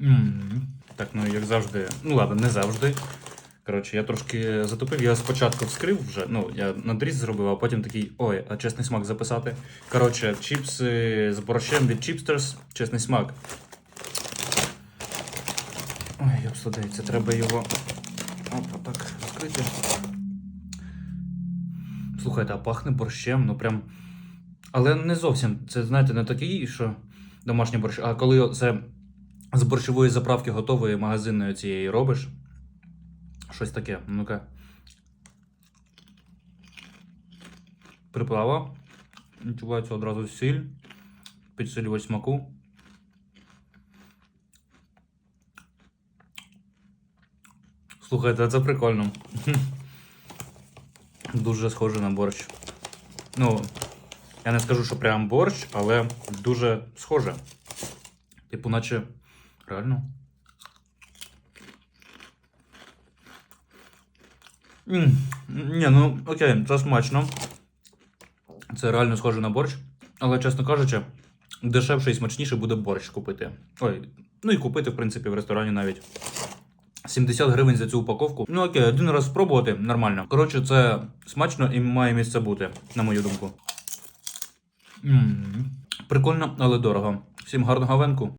М. Так, ну як завжди. Ну ладно, не завжди. Коротше, я трошки затупив. Я спочатку вскрив вже, ну, я надріз зробив, а потім такий, ой, а чесний смак записати. Коротше, чіпси з борщем від Chipsters, чесний смак. Ой, як сладається, треба його. Опа, так, відкрити. Слухайте, а пахне борщем, ну прям. Але не зовсім. Це, знаєте, не такий, що домашній борщ, а коли це з борщової заправки готової магазинної цієї робиш. Щось таке. Ну-ка. Приправа. Відчувається одразу сіль. Підсилювач смаку. Слухайте, це прикольно. Дуже схоже на борщ. Ну, я не скажу, що прям борщ, але дуже схоже. Типу, наче реально. М, Ні, ну окей, це смачно. Це реально схоже на борщ. Але, чесно кажучи, дешевше і смачніше буде борщ купити. Ой, ну і купити, в принципі, в ресторані навіть. 70 гривень за цю упаковку. Ну окей, один раз спробувати нормально. Коротше, це смачно і має місце бути, на мою думку. М, Прикольно, але дорого. Всім гарного венку.